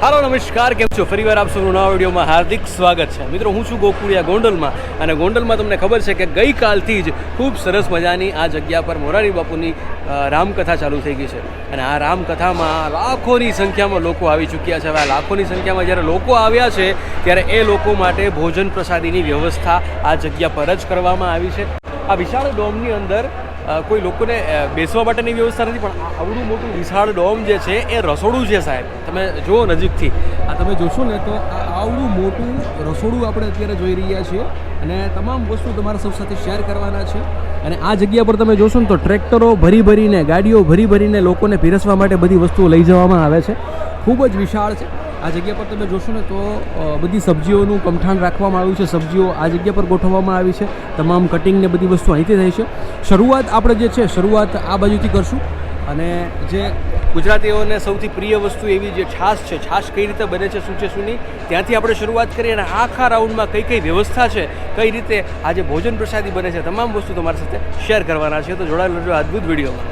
હાલો, નમસ્કાર, કેમ છો? ફરીવાર આપ સૌનું નવા વિડીયોમાં હાર્દિક સ્વાગત છે. મિત્રો, હું છું ગોકુળિયા ગોંડલમાં અને ગોંડલમાં તમને ખબર છે કે ગઈકાલથી જ ખૂબ સરસ મજાની આ જગ્યા પર મોરારી બાપુની રામકથા ચાલુ થઈ ગઈ છે. અને આ રામકથામાં લાખોની સંખ્યામાં લોકો આવી ચૂક્યા છે. હવે આ લાખોની સંખ્યામાં જ્યારે લોકો આવ્યા છે, ત્યારે એ લોકો માટે ભોજન પ્રસાદીની વ્યવસ્થા આ જગ્યા પર જ કરવામાં આવી છે. આ વિશાળ ડોમની અંદર કોઈ લોકોને બેસવા માટેની વ્યવસ્થા નથી, પણ આવડું મોટું વિશાળ ડોમ જે છે, એ રસોડું છે, સાહેબ. તમે જુઓ નજીકથી. આ તમે જોશો ને, તો આવડું મોટું રસોડું આપણે અત્યારે જોઈ રહ્યા છીએ અને તમામ વસ્તુ તમારા સૌ સાથે શેર કરવાના છે. અને આ જગ્યા પર તમે જોશો ને, તો ટ્રેક્ટરો ભરી ભરીને, ગાડીઓ ભરી ભરીને લોકોને પીરસવા માટે બધી વસ્તુઓ લઈ જવામાં આવે છે. ખૂબ જ વિશાળ છે. આ જગ્યા પર તમે જોશો ને તો બધી સબ્જીઓનું કમઠાણ રાખવામાં આવ્યું છે. સબ્જીઓ આ જગ્યા પર ગોઠવવામાં આવી છે. તમામ કટિંગ ને બધી વસ્તુ અહીંથી થઈ છે. શરૂઆત આપણે જે છે, શરૂઆત આ બાજુથી કરશું. અને જે ગુજરાતીઓને સૌથી પ્રિય વસ્તુ એવી જે છાશ છે, છાશ કઈ રીતે બને છે, શું છે, શું નહીં, ત્યાંથી આપણે શરૂઆત કરીએ અને આખા રાઉન્ડમાં કઈ કઈ વ્યવસ્થા છે, કઈ રીતે આ જે ભોજન પ્રસાદી બને છે, તમામ વસ્તુ તમારી સાથે શેર કરવાના છે. તો જોડાયેલો જો અદ્ભુત વિડીયોમાં.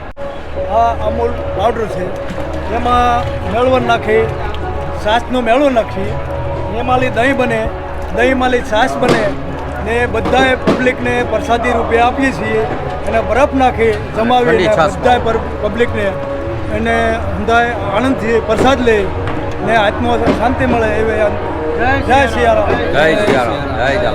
આ અમૂલ પાવડર છે. એમાં મેળવણ નાખી છાશનો મેળો નાખી એમાંલી દહીં બને દહીંમાંલી છાશ બને ને બધાએ પબ્લિકને પ્રસાદી રૂપે આપીએ છીએ અને બરફ નાખી જમાવી બધાએ પર પબ્લિકને અને બધાએ આનંદથી પ્રસાદ લે ને આત્મા શાંતિ મળે એવી જય સિયારામ જય સિયારામ જય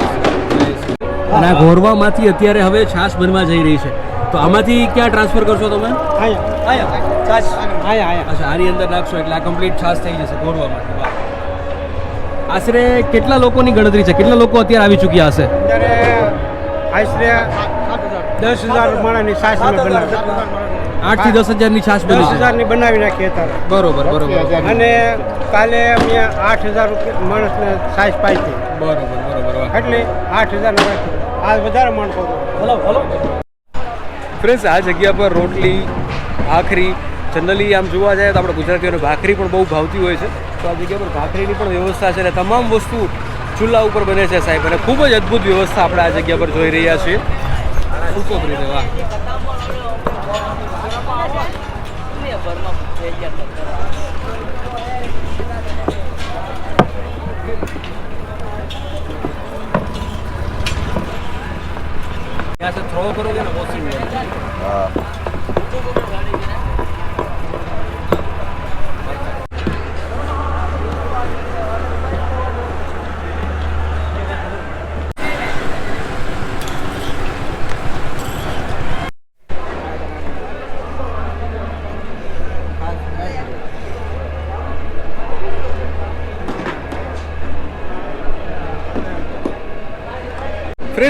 અને ગોરવામાંથી અત્યારે હવે છાશ બનવા જઈ રહી છે. તો આમાંથી ક્યાં ટ્રાન્સફર કરશો તમે? આયા. આયા. છાશ આયા આયા. અચ્છા આની અંદર નાખશો એટલે આ કમ્પ્લીટ છાસ થઈ જશે વાહ. આશરે કેટલા લોકોની ગણતરી છે? કેટલા લોકો અત્યારે આવી ચૂક્યા હશે? ત્યારે આશરે દસ હજાર માણસની છાસ આઠથી દસ હજારની છાશ બની દસ હજારની બનાવી નાખી અત્યારે. બરોબર બરોબર. અને કાલે અમે આઠ હજાર રૂપિયા માણસને છાસ પાઈ બરોબર બરોબર. વાહ. એટલે આઠ હજાર આ વધારે માણસો હલો હલો. ફ્રેન્ડ્સ આ જગ્યા પર રોટલી, ભાખરી, જનરલી આમ જોવા જાય તો આપણે ગુજરાતીઓને ભાખરી પણ બહુ ભાવતી હોય છે. તો આ જગ્યા પર ભાખરીની પણ વ્યવસ્થા છે અને તમામ વસ્તુ ચૂલા ઉપર બને છે સાહેબ અને ખૂબ જ અદ્ભુત વ્યવસ્થા આપણે આ જગ્યા પર જોઈ રહ્યા છીએ. રીતે વાહ यहाँ से थ्रो करोगे ना बहुत सीन है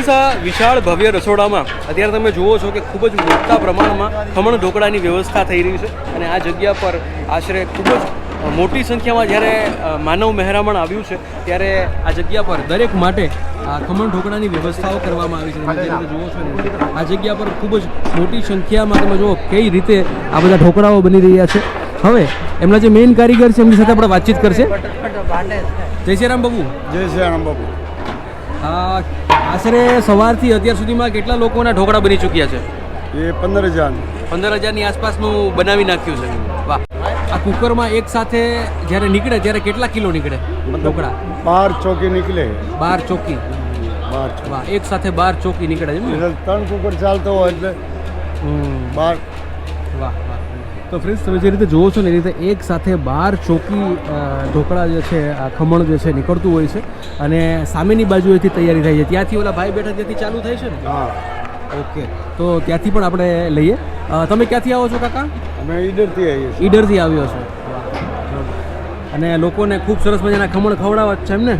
આ વિશાળ ભવ્ય રસોડામાં અત્યારે તમે જુઓ છો કે ખૂબ જ મોટા પ્રમાણમાં ખમણ ઢોકળાની વ્યવસ્થા થઈ રહી છે અને આ જગ્યા પર આશરે ખૂબ જ મોટી સંખ્યામાં જ્યારે માનવ મહેરામણ આવ્યું છે ત્યારે આ જગ્યા પર દરેક માટે આ ખમણ ઢોકળાની વ્યવસ્થાઓ કરવામાં આવી છે. તમે જુઓ છો ને આ જગ્યા પર ખૂબ જ મોટી સંખ્યામાં તમે જુઓ કઈ રીતે આ બધા ઢોકળાઓ બની રહ્યા છે. હવે એમના જે મેઇન કારીગર છે એમની સાથે આપણે વાતચીત કરશે. જય શ્રી રામ બાબુ. જય સિયારામ બાપુ આ આશરે સવારથી અત્યાર સુધીમાં કેટલા લોકોના ઢોકળા બની ચૂક્યા છે? એ પંદર હજાર પંદર હજારની આસપાસનું બનાવી નાખ્યું છે. વાહ. આ કુકરમાં એક સાથે જ્યારે નીકળે ત્યારે કેટલા કિલો નીકળે ઢોકળા? બાર ચોકી નીકળે. બાર ચોકી. બાર વાહ એક સાથે બાર ચોકી નીકળે છે? ત્રણ કુકર ચાલતો હોય એટલે. બાર. વાહ. તો ફ્રેન્ડ્સ તમે જે રીતે જુઓ છો ને એ રીતે એક સાથે બાર ચોકી ઢોકળા જે છે આ ખમણ જે છે નીકળતું હોય છે અને સામેની બાજુએથી તૈયારી થાય છે. ત્યાંથી ઓલા ભાઈ બેઠા ત્યાંથી ચાલુ થાય છે ને? હા. ઓકે. તો ત્યાંથી પણ આપણે લઈએ. તમે ક્યાંથી આવો છો કાકા? અમે ઈડરથી આવીએ છીએ. ઈડરથી આવ્યો છો. અને લોકોને ખૂબ સરસ મજાના ખમણ ખવડાવવા છે એમને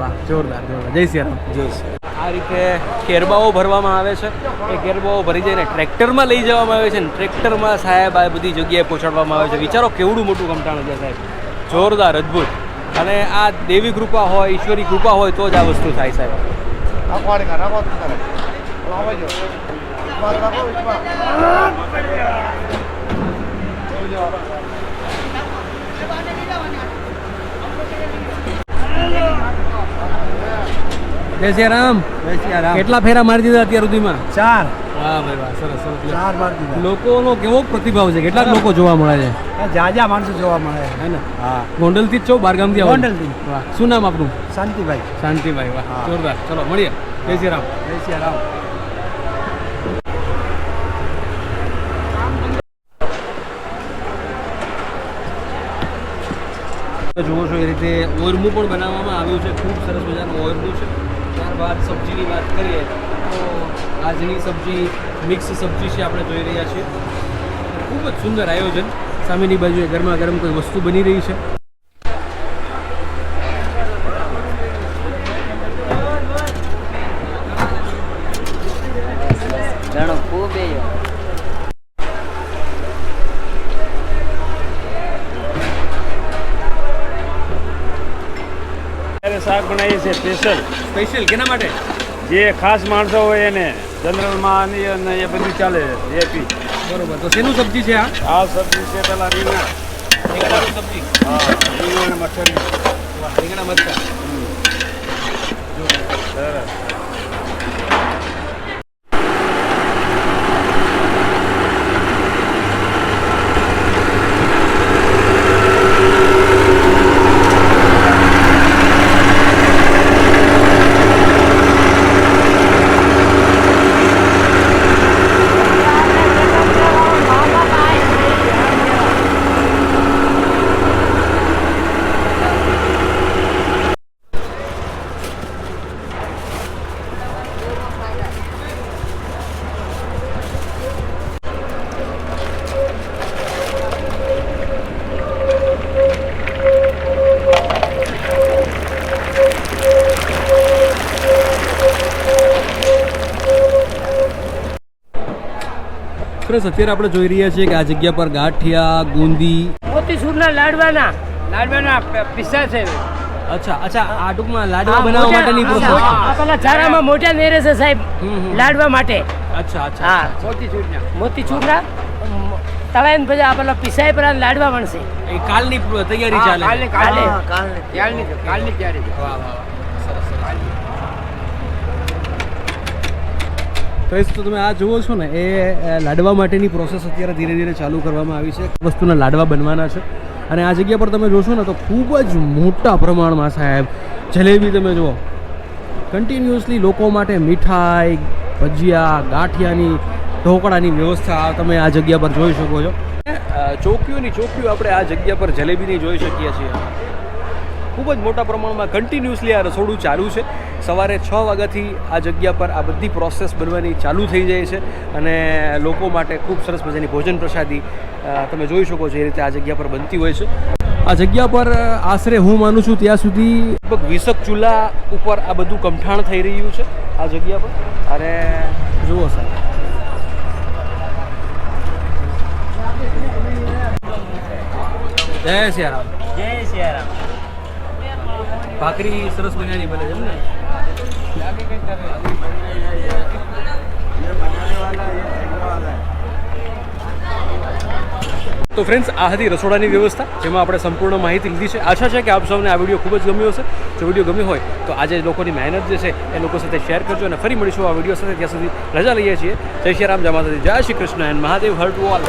વાહ જોરદાર જોરદાર. જય સિયારામ જય આ રીતે કેરબાઓ ભરવામાં આવે છે. એ કેરબાઓ ભરી જઈને ટ્રેક્ટરમાં લઈ જવામાં આવે છે ને ટ્રેક્ટરમાં સાહેબ આ બધી જગ્યાએ પહોંચાડવામાં આવે છે. વિચારો કેવડું મોટું કમટાણ છે સાહેબ. જોરદાર, અદ્ભુત. અને આ દેવી કૃપા હોય, ઈશ્વરી કૃપા હોય તો જ આ વસ્તુ થાય સાહેબ. જય સિયારામ કેટલા ફેરા મારી દીધા અત્યાર સુધીમાં? ચાર. વાહ ભાઈ વાહ સરસ સરસ. ચાર બાર દીધા. લોકોનો કેવો પ્રતિભાવ છે? કેટલાક લોકો જોવા મળે છે. જાજા માણસો જોવા મળે. છે ને? હા. ગોંડલથી જ છો? બારગામથી આવો? ગોંડલથી. વાહ. શું નામ આપનું? શાંતિભાઈ. શાંતિભાઈ વાહ. જોરદાર. ચલો મળીએ. જય શ્રી રામ. જય શ્રી રામ. જુઓ છો એ રીતે ઓરમું પણ બનાવવામાં આવ્યું છે. ખૂબ સરસ મજાનું ઓરમું છે. ત્યારબાદ સબ્જીની વાત કરીએ, તો આજની સબ્જી, મિક્સ સબ્જી છે આપણે જોઈ રહ્યા છીએ. ખૂબ જ સુંદર આયોજન. સામેની બાજુએ ગરમા ગરમ કોઈ વસ્તુ બની રહી છે ઘણું ખૂબ એ ત્યારે શાક બનાવીએ છીએ સ્પેશિયલ. સ્પેશિયલ કેના માટે? જે ખાસ માણસો હોય એને જનરલમાં અને એ બધું ચાલે એપી બરોબર તો શેનું સબ્જી છે આ? આ સબ્જી છે પેલા રીંગણા. રીંગણાની સબ્જી? હા રીંગણા વાહ, રીંગણા મચ્છર સરસ. ફ્રેન્ડ્સ અત્યારે આપણે જોઈ રહ્યા છીએ કે આ જગ્યા પર ગાંઠિયા ગુંદી મોતીસૂરના લાડવાના. લાડવાના પિસ્સા છે. અચ્છા અચ્છા આ ટૂંકમાં લાડવા બનાવવા માટેની પ્રોસેસ પેલા ચારામાં મોટા નેરે છે સાહેબ. લાડવા માટે. અચ્છા અચ્છા હા. મોતીચૂરના મોતીચૂરના તળાઈને પછી આ પેલા પિસાઈ પર લાડવા બનશે એ કાલની તૈયારી ચાલે. કાલે વાહ, વાહ, વાહ. સરસ, સરસ. ફ્રેન્ડ્સ તો તમે આ જુઓ છો ને, એ લાડવા માટેની પ્રોસેસ અત્યારે ધીરે ધીરે ચાલુ કરવામાં આવી છે. વસ્તુના લાડવા બનવાના છે. અને આ જગ્યા પર તમે જોશો ને, તો ખૂબ જ મોટા પ્રમાણમાં સાહેબ, જલેબી તમે જુઓ. કન્ટિન્યુઅસલી લોકો માટે મીઠાઈ, ભજીયા, ગાંઠિયાની, ઢોકળાની વ્યવસ્થા તમે આ જગ્યા પર જોઈ શકો છો. ચોકીઓની ચોકીઓ આપણે આ જગ્યા પર જલેબીની જોઈ શકીએ છીએ. ખૂબ જ મોટા પ્રમાણમાં કન્ટિન્યુઅસલી આ રસોડું ચાલુ છે. સવારે છ વાગ્યાથી આ જગ્યા પર આ બધી પ્રોસેસ બનવાની ચાલુ થઈ જાય છે અને લોકો માટે ખૂબ સરસ મજાની ભોજન પ્રસાદી તમે જોઈ શકો છો એ રીતે આ જગ્યા પર બનતી હોય છે. આ જગ્યા પર આશરે હું માનું છું ત્યાં સુધી લગભગ વીસક ચૂલા ઉપર આ બધું કમઠાણ થઈ રહ્યું છે આ જગ્યા પર. અને જુઓ સાહેબ. જય સિયારામ. જય સિયારામ. ભાખરી સરસ મજાની બને છે એમને તો ફ્રેન્ડ્સ આ હતી રસોડાની વ્યવસ્થા, જેમાં આપણે સંપૂર્ણ માહિતી લીધી છે. આશા છે કે આપ સૌને આ વીડિયો ખૂબ જ ગમ્યો હશે. જો વીડિયો ગમ્યો હોય, તો આજે લોકોની મહેનત જે છે, એ લોકો સાથે શેર કરજો અને ફરી મળીશું આ વીડિયો સાથે. ત્યાં સુધી રજા લઈએ છીએ. જય શ્રી રામ, જય જય શ્રી કૃષ્ણ. એન્ડ મહાદેવ હર્ટ વોલ